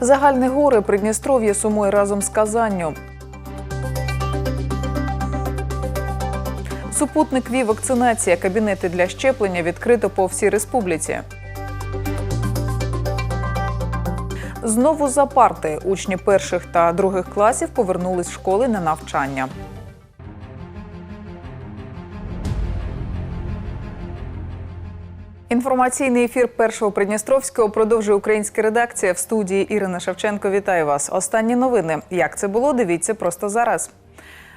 Загальне горе Придністров'я сумує разом з Казанню. Супутник ві вакцинація. Кабінети для щеплення відкрито по всій республіці. Знову за парти учні перших та других класів повернулись в школи на навчання. Інформаційний ефір першого Придністровського продовжує українська редакція в студії Ірина Шевченко. Вітаю вас. Останні новини. Як це було? Дивіться просто зараз.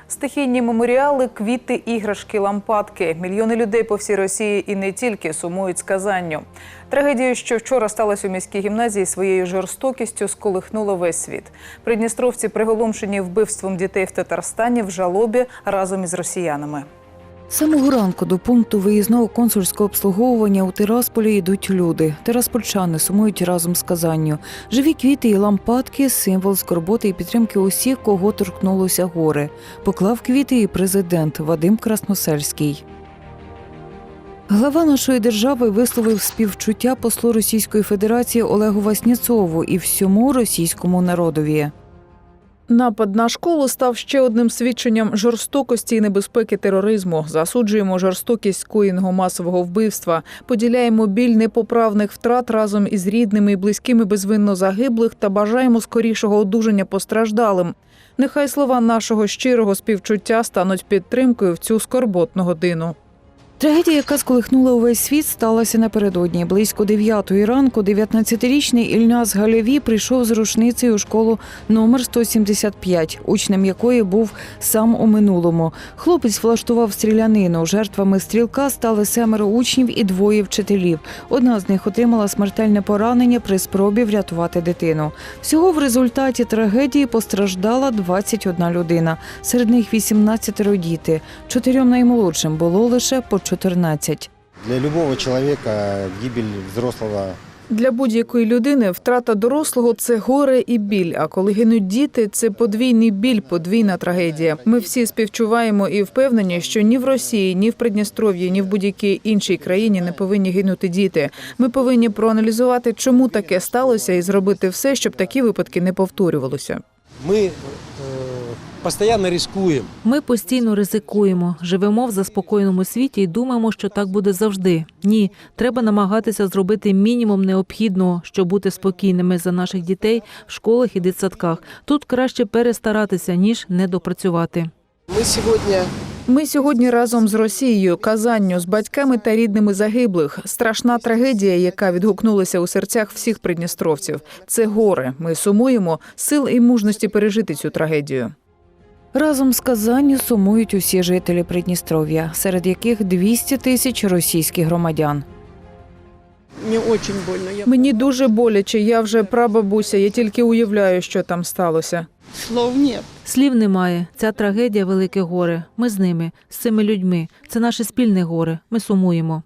Стихійні меморіали, квіти, іграшки, лампадки. Мільйони людей по всій Росії і не тільки сумують з Казанню. Трагедія, що вчора сталася у міській гімназії, своєю жорстокістю сколихнула весь світ. Придністровці приголомшені вбивством дітей в Татарстані в жалобі разом із росіянами. Самого ранку до пункту виїзного консульського обслуговування у Тирасполі йдуть люди. Тираспольчани сумують разом з Казанню. Живі квіти і лампадки символ скорботи і підтримки усіх, кого торкнулося горе. Поклав квіти і президент Вадим Красносельський. Глава нашої держави висловив співчуття послу Російської Федерації Олегу Васніцову і всьому російському народові. Напад на школу став ще одним свідченням жорстокості і небезпеки тероризму. Засуджуємо жорстокість скоєного масового вбивства, поділяємо біль непоправних втрат разом із рідними і близькими безвинно загиблих та бажаємо скорішого одужання постраждалим. Нехай слова нашого щирого співчуття стануть підтримкою в цю скорботну годину. Трагедія, яка сколихнула увесь світ, сталася напередодні. Близько 9 ранку 19-річний Ільняс Галяві прийшов з рушницею у школу номер 175, учнем якої був сам у минулому. Хлопець влаштував стрілянину. Жертвами стрілка стали семеро учнів і двоє вчителів. Одна з них отримала смертельне поранення при спробі врятувати дитину. Всього в результаті трагедії постраждала 21 людина. Серед них 18 діти. Чотирьом наймолодшим було лише по 14. Для любого человека гибель взрослого Для будь-якої людини втрата дорослого це горе і біль. А коли гинуть діти, це подвійний біль, подвійна трагедія. Ми всі співчуваємо і впевнені, що ні в Росії, ні в Придністров'ї, ні в будь-якій іншій країні не повинні гинути діти. Ми повинні проаналізувати, чому таке сталося, і зробити все, щоб такі випадки не повторювалося. Мы постоянно рискуем. Ми постійно ризикуємо, живемо в заспокоєному світі і думаємо, що так буде завжди. Ні, треба намагатися зробити мінімум необхідного, щоб бути спокійними за наших дітей в школах і дитсадках. Тут краще перестаратися ніж недопрацювати. Мы сегодня Ми сьогодні разом з Росією, Казанню, з батьками та рідними загиблих. Страшна трагедія, яка відгукнулася у серцях всіх придністровців. Це горе. Ми сумуємо сил і мужності пережити цю трагедію. Разом з Казанню сумують усі жителі Придністров'я, серед яких 200 тисяч російських громадян. мне очень больно. Я Мені дуже боляче. Я вже прабабуся. Я тільки уявляю, що там сталося. слов нет. Слів немає. Ця трагедія велике горе. Ми з ними, з цими людьми. Це наше спільне горе. Ми сумуємо.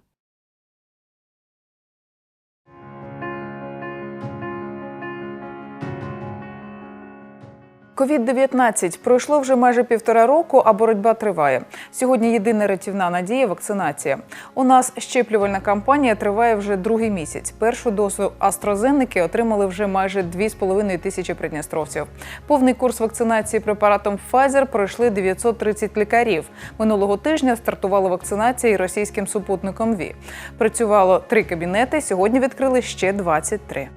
Ковід-19 пройшло вже майже півтора року, а боротьба триває. Сьогодні єдина рятівна надія вакцинація. У нас щеплювальна кампанія триває вже другий місяць. Першу дозу AstraZeneca отримали вже майже 2,5 тисячі придністровців. Повний курс вакцинації препаратом Pfizer пройшли 930 лікарів. Минулого тижня стартувала вакцинація і російським супутником ВІ. Працювало три кабінети. Сьогодні відкрили ще 23.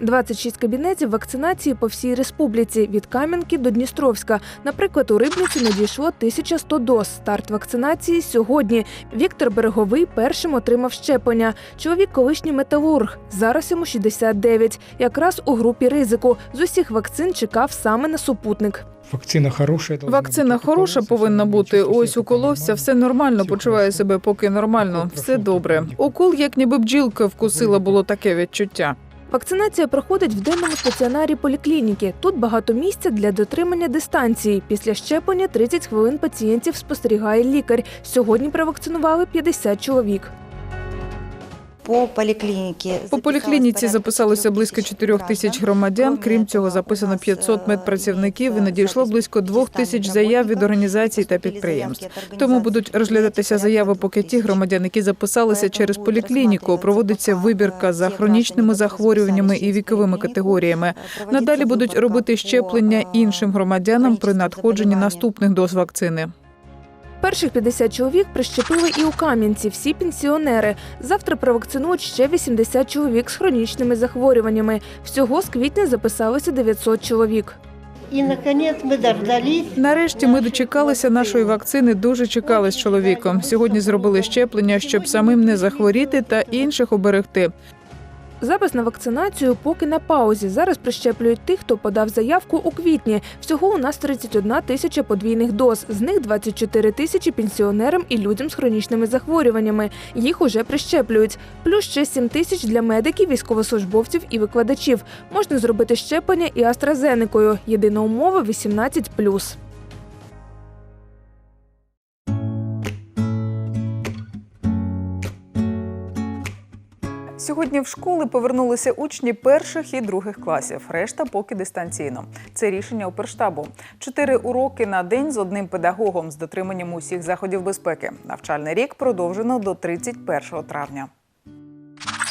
26 кабінетів вакцинації по всій республіці від Кам'янки до Дністровська. Наприклад, у Рибниці надійшло 1100 доз. Старт вакцинації сьогодні. Віктор Береговий першим отримав щеплення. Чоловік колишній металург. Зараз йому 69. Якраз у групі ризику. З усіх вакцин чекав саме на супутник. Вакцина хороша. Вакцина хороша повинна бути. Ось уколовся, все нормально, почуваю себе поки нормально, все добре. Укол, як ніби бджілка вкусила, було таке відчуття. Вакцинація проходить в денному стаціонарі поліклініки. Тут багато місця для дотримання дистанції. Після щеплення 30 хвилин пацієнтів спостерігає лікар. Сьогодні провакцинували 50 чоловік. По поликлинике. По поліклініці записалося близько 4 тисяч громадян. Крім цього, записано 500 медпрацівників і надійшло близько 2 тисяч заяв від організацій та підприємств. Тому будуть розглядатися заяви, поки ті громадян, які записалися через поліклініку. Проводиться вибірка за хронічними захворюваннями і віковими категоріями. Надалі будуть робити щеплення іншим громадянам при надходженні наступних доз вакцини. Перших 50 чоловік прищепили і у Кам'янці, всі пенсіонери. Завтра провакцинують ще 80 чоловік з хронічними захворюваннями. Всього з квітня записалося 900 чоловік. И, наконец, мы дождались. Нарешті ми дочекалися нашої вакцини. Дуже чекали з чоловіком. Сьогодні зробили щеплення, щоб самим не захворіти та інших оберегти. Запис на вакцинацію поки на паузі. Зараз прищеплюють тих, хто подав заявку у квітні. Всього у нас 31 тисяча подвійних доз. З них 24 тисячі пенсіонерам і людям з хронічними захворюваннями. Їх уже прищеплюють. Плюс ще 7 тисяч для медиків, військовослужбовців і викладачів. Можна зробити щеплення і AstraZeneca. Єдина умова 18+. Сьогодні в школи повернулися учні перших і других класів. Решта поки дистанційно. Це рішення Оперштабу. Чотири уроки на день з одним педагогом з дотриманням усіх заходів безпеки. Навчальний рік продовжено до 31 травня.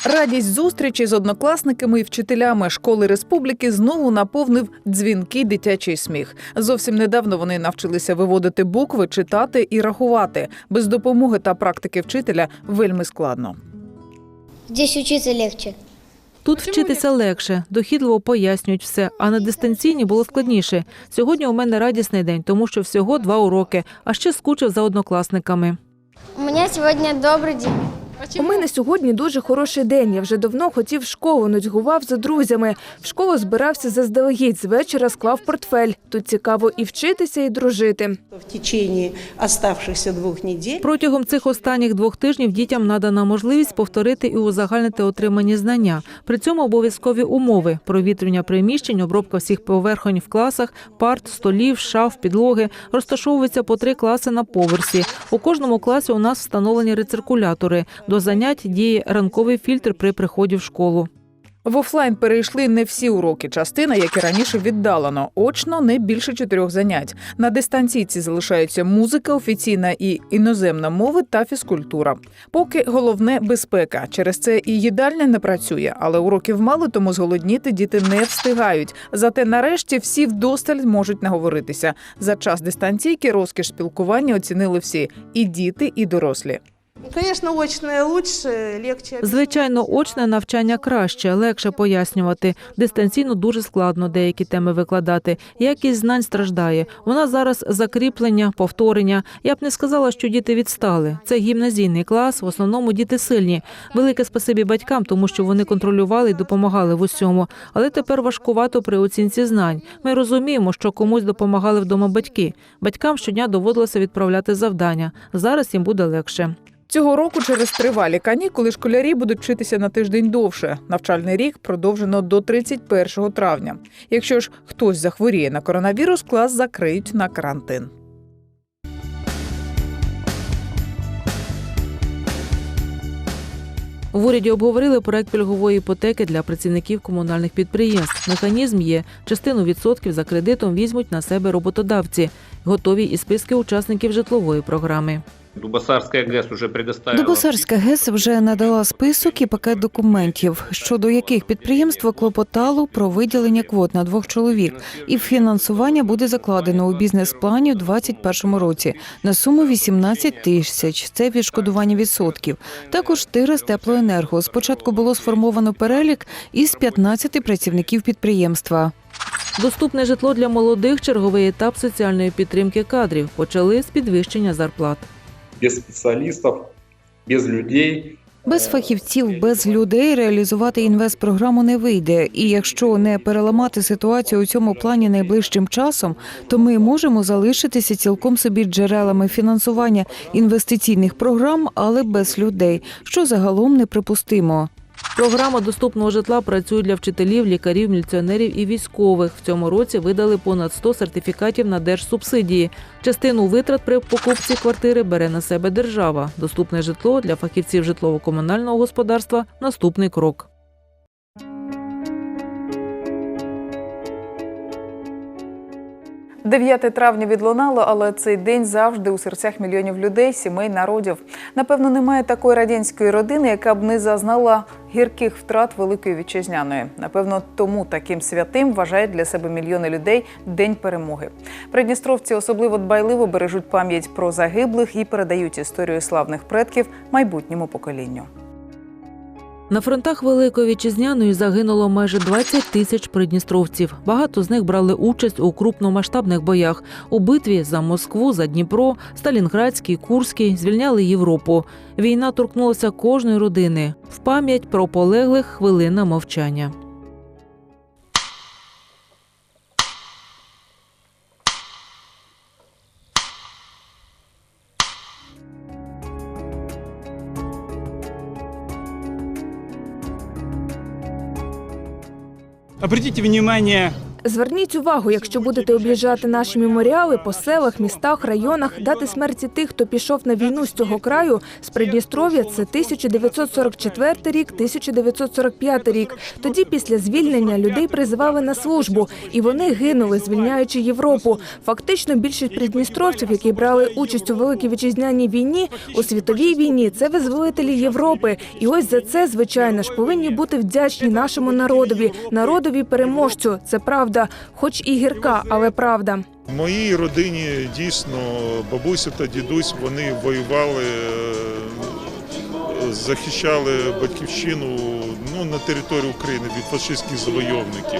Радість зустрічі з однокласниками і вчителями школи республіки знову наповнив дзвінкий дитячий сміх. Зовсім недавно вони навчилися виводити букви, читати і рахувати. Без допомоги та практики вчителя вельми складно. Здесь учиться легче. Тут вчитися легше, дохідливо пояснюють все, а на дистанційні було складніше. Сьогодні у мене радісний день, тому що всього два уроки, а ще скучив за однокласниками. У мене сьогодні добрий день. У мене сьогодні дуже хороший день. Я вже давно хотів в школу, нудьгував за друзями. В школу збирався заздалегідь, з вечора склав портфель. Тут цікаво і вчитися, і дружити. Протягом цих останніх двох тижнів дітям надана можливість повторити і узагальнити отримані знання. При цьому обов'язкові умови: провітрення приміщень, обробка всіх поверхонь в класах, парт, столів, шаф, підлоги. Розташовуються по три класи на поверсі. У кожному класі у нас встановлені рециркулятори. До занять діє ранковий фільтр при приході в школу. В офлайн перейшли не всі уроки. Частина, як і раніше, віддалено. Очно не більше чотирьох занять. На дистанційці залишаються музика, офіційна і іноземна мови та фізкультура. Поки головне безпека. Через це і їдальня не працює, але уроків мало, тому зголодніти діти не встигають. Зате нарешті всі вдосталь можуть наговоритися. За час дистанційки розкіш спілкування оцінили всі і діти, і дорослі. Конечно, очное лучше, легче. Звичайно, очне навчання краще, легше пояснювати. Дистанційно дуже складно деякі теми викладати. Якість знань страждає. Нас зараз закріплення, повторення. Я б не сказала, що діти відстали. Це гімназійний клас. В основному діти сильні. Велике спасибі батькам, тому що вони контролювали і допомагали в усьому. Але тепер важкувато при оцінці знань. Ми розуміємо, що комусь допомагали вдома батьки. Батькам щодня доводилося відправляти завдання. Зараз їм буде легше. Цього року через тривалі канікули школярі будуть вчитися на тиждень довше. Навчальний рік продовжено до 31 травня. Якщо ж хтось захворіє на коронавірус, клас закриють на карантин. В уряді обговорили проект пільгової іпотеки для працівників комунальних підприємств. Механізм є. Частину відсотків за кредитом візьмуть на себе роботодавці. Готові і списки учасників житлової програми. Дубосарская ГЭС уже предоставила. Дубосарська ГЕС вже надала список і пакет документів, щодо яких підприємство клопотало про виділення квот на двох чоловік, і фінансування буде закладено у бізнес-плані у 2021 році на суму 18 тисяч. Це відшкодування відсотків. Також тира з теплоенерго. Спочатку було сформовано перелік із 15 працівників підприємства. Доступне житло для молодих черговий етап соціальної підтримки кадрів. Почали з підвищення зарплат. Без спеціалістів, без людей. Без фахівців, без людей реалізувати інвестпрограму не вийде. І якщо не переламати ситуацію у цьому плані найближчим часом, то ми можемо залишитися цілком собі джерелами фінансування інвестиційних програм, але без людей, що загалом неприпустимо. Програма доступного житла працює для вчителів, лікарів, міліціонерів і військових. В цьому році видали понад 100 сертифікатів на держсубсидії. Частину витрат при покупці квартири бере на себе держава. Доступне житло для фахівців житлово-комунального господарства наступний крок. 9 травня відлунало, але цей день завжди у серцях мільйонів людей, сімей, народів. Напевно, немає такої радянської родини, яка б не зазнала гірких втрат великої вітчизняної. Напевно, тому таким святим вважають для себе мільйони людей День перемоги. Придністровці особливо дбайливо бережуть пам'ять про загиблих і передають історію славних предків майбутньому поколінню. На фронтах Великої Вітчизняної загинуло майже 20 тисяч придністровців. Багато з них брали участь у крупномасштабних боях. У битві за Москву, за Дніпро, Сталінградський, Курський звільняли Європу. Війна торкнулася кожної родини. В пам'ять про полеглих хвилина мовчання. Обратите внимание, Зверніть увагу, якщо будете об'їжджати наші меморіали по селах, містах, районах, дати смерті тих, хто пішов на війну з цього краю, з Придністров'я це 1944 рік, 1945 рік. Тоді, після звільнення, людей призивали на службу, і вони гинули, звільняючи Європу. Фактично, більшість придністровців, які брали участь у великій вітчизняній війні, у світовій війні, це визволителі Європи. І ось за це, звичайно ж, повинні бути вдячні нашому народові, народові переможцю. Це правда, хоч і гірка, але правда. Моїй родині дійсно бабуся та дідусь вони воювали, е, захищали батьківщину ну, на території України від фашистських завойовників.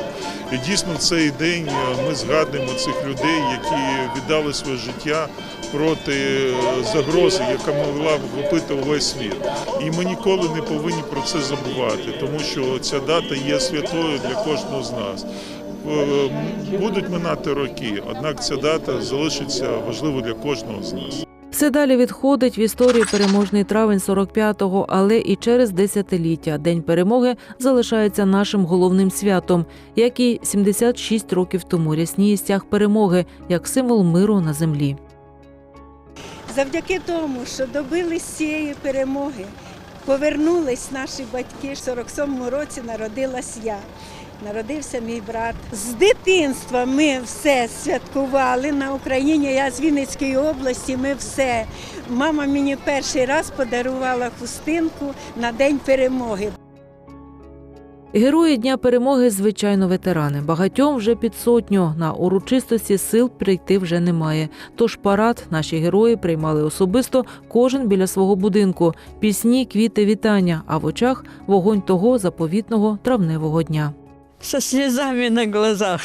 І дійсно в цей день ми згадуємо цих людей, які віддали своє життя проти е, загрози, яка могла вхопити увесь світ. І ми ніколи не повинні про це забувати, тому що ця дата є святою для кожного з нас. Е, Будуть минати роки, однак ця дата залишиться важливою для кожного з нас. Все далі відходить в історії переможний травень 45-го, але і через десятиліття День перемоги залишається нашим головним святом, як і 76 років тому рясніє стяг перемоги як символ миру на землі. Завдяки тому, що добились цієї перемоги, повернулись наші батьки. В 47-му році народилась я. Народився мій брат. З дитинства ми все святкували на Україні. Я з Вінницької області. Ми все. Мама мені перший раз подарувала хустинку на День перемоги. Герої Дня перемоги, звичайно, ветерани. Багатьом вже під сотню. На урочистості сил прийти вже немає. Тож парад наші герої приймали особисто кожен біля свого будинку. Пісні, квіти, вітання, а в очах вогонь того заповітного травневого дня. Со слезами на глазах.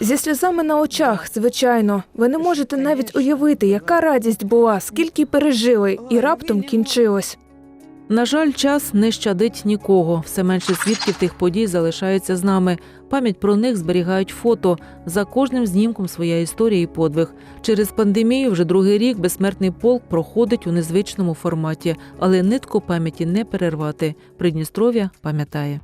Зі сльозами на очах, звичайно, ви не можете навіть уявити, яка радість була, скільки пережили, і раптом кінчилось. На жаль, час не щадить нікого. Все менше свідків тих подій залишається з нами. Пам'ять про них зберігають фото. За кожним знімком своя історія і подвиг. Через пандемію вже другий рік безсмертний полк проходить у незвичному форматі, але нитку пам'яті не перервати. Придністров'я пам'ятає.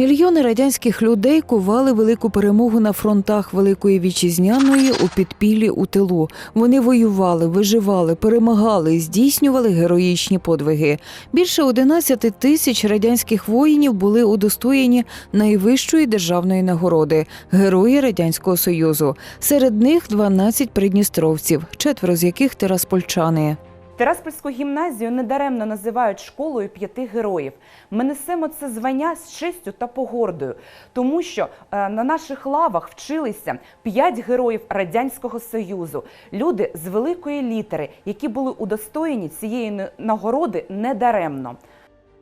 Мільйони радянських людей кували велику перемогу на фронтах Великої Вітчизняної у підпіллі у тилу. Вони воювали, виживали, перемагали здійснювали героїчні подвиги. Більше 11 тисяч радянських воїнів були удостоєні найвищої державної нагороди Герої Радянського Союзу. Серед них 12 придністровців, четверо з яких тераспольчани. Тераспольську гімназію недаремно називають школою п'яти героїв. Ми несемо це звання з честю та погордою, тому що е, на наших лавах вчилися п'ять героїв Радянського Союзу, люди з великої літери, які були удостоєні цієї нагороди недаремно.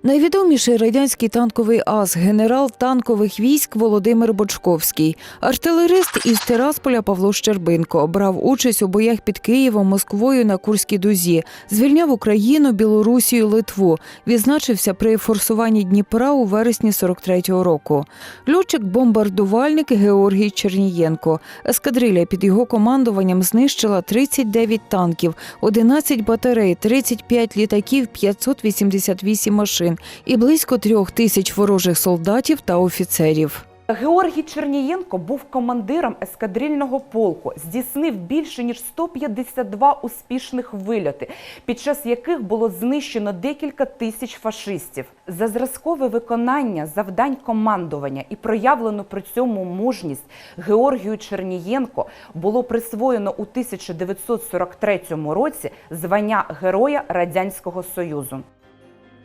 Найвідоміший радянський танковий ас, генерал танкових військ Володимир Бочковський, артилерист із Тирасполя Павло Щербинко брав участь у боях під Києвом, Москвою на Курській дузі, звільняв Україну, Білорусію, Литву, відзначився при форсуванні Дніпра у вересні 43-го року. Льотчик-бомбардувальник Георгій Чернієнко. Ескадрилля під його командуванням знищила 39 танків, 11 батарей, 35 літаків, 588 машин і близько трьох тисяч ворожих солдатів та офіцерів. Георгій Чернієнко був командиром ескадрильного полку, здійснив більше ніж 152 успішних вильоти, під час яких було знищено декілька тисяч фашистів. За зразкове виконання завдань командування і проявлену при цьому мужність Георгію Чернієнко було присвоєно у 1943 році звання Героя Радянського Союзу.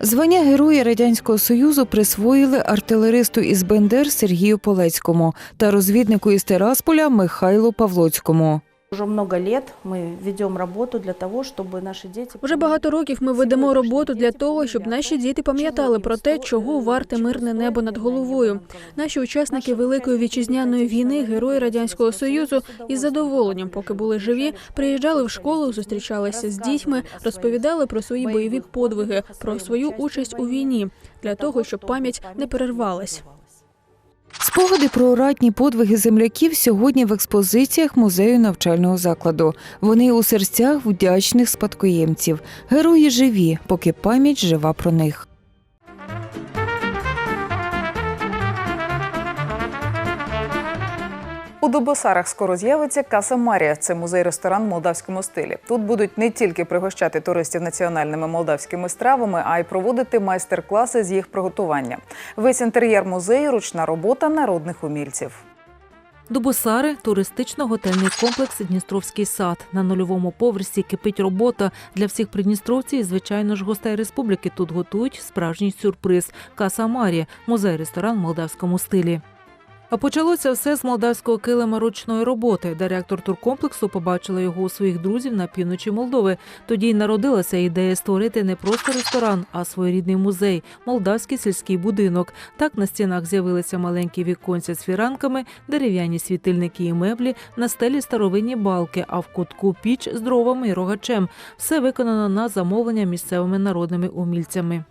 Звання Героя Радянського Союзу присвоїли артилеристу із Бендер Сергію Полецькому та розвіднику із Терасполя Михайлу Павлоцькому. Уже много лет ми ведемо роботу для того, щоб наші діти Уже багато років ми ведемо роботу для того, щоб наші діти пам'ятали про те, чого варте мирне небо над головою. Наші учасники Великої вітчизняної війни, герої радянського союзу, із задоволенням, поки були живі, приїжджали в школу, зустрічалися з дітьми, розповідали про свої бойові подвиги, про свою участь у війні для того, щоб пам'ять не перервалась. Спогади про ратні подвиги земляків сьогодні в експозиціях музею навчального закладу. Вони у серцях вдячних спадкоємців. Герої живі, поки пам'ять жива про них. У Дубосарах скоро з'явиться Каса Марія. Це музей-ресторан в молдавському стилі. Тут будуть не тільки пригощати туристів національними молдавськими стравами, а й проводити майстер-класи з їх приготування. Весь інтер'єр музею ручна робота народних умільців. Дубосари туристично-готельний комплекс Дністровський сад. На нульовому поверсі кипить робота для всіх придністровців і, звичайно ж, гостей республіки. Тут готують справжній сюрприз Каса Марія, музей-ресторан в молдавському стилі. А почалося все з молдавського килима ручної роботи. Директор туркомплексу побачила його у своїх друзів на півночі Молдови. Тоді й народилася ідея створити не просто ресторан, а своєрідний музей молдавський сільський будинок. Так на стінах з'явилися маленькі віконця з фіранками, дерев'яні світильники і меблі, на стелі старовинні балки, а в кутку піч з дровами і рогачем. Все виконано на замовлення місцевими народними умільцями.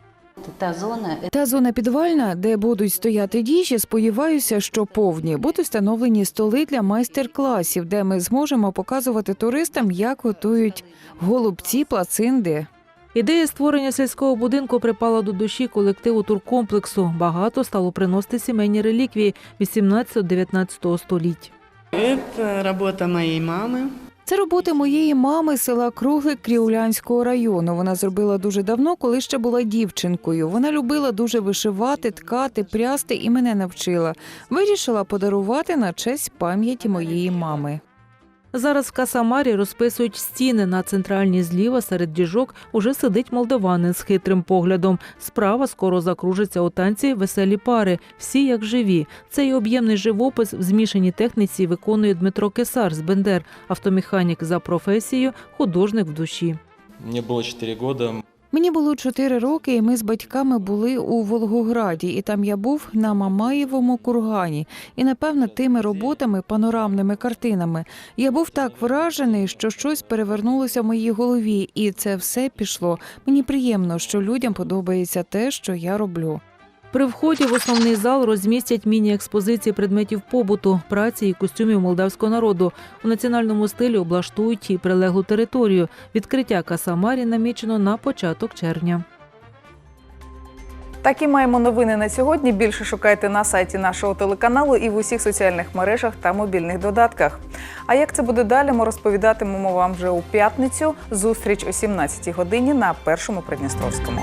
Та зона Та зона підвальна, де будуть стояти діжі, сподіваюся, що повні. Будуть встановлені столи для майстер-класів, де ми зможемо показувати туристам, як готують голубці, плацинди. Ідея створення сільського будинку припала до душі колективу туркомплексу. Багато стало приносити сімейні реліквії 18-19 століть. Це робота моєї мами. Це роботи моєї мами села Круглик Кріулянського району. Вона зробила дуже давно, коли ще була дівчинкою. Вона любила дуже вишивати, ткати, прясти і мене навчила. Вирішила подарувати на честь пам'яті моєї мами. Зараз в Касамарі розписують стіни на центральній зліва серед діжок уже сидить молдаванин з хитрим поглядом. Справа скоро закружиться у танці веселі пари, всі як живі. Цей об'ємний живопис в змішаній техніці виконує Дмитро Кесар з Бендер, автомеханік за професією, художник в душі. Мені було 4 роки. Мені було чотири роки, і ми з батьками були у Волгограді, і там я був на Мамаєвому кургані. І напевно тими роботами, панорамними картинами, я був так вражений, що щось перевернулося в моїй голові, і це все пішло. Мені приємно, що людям подобається те, що я роблю. При вході в основний зал розмістять міні-експозиції предметів побуту, праці і костюмів молдавського народу. У національному стилі облаштують і прилеглу територію. Відкриття Касамарі намічено на початок червня. Такі маємо новини на сьогодні. Більше шукайте на сайті нашого телеканалу і в усіх соціальних мережах та мобільних додатках. А як це буде далі, ми розповідатимемо вам вже у п'ятницю. Зустріч о 17 годині на першому Придністровському.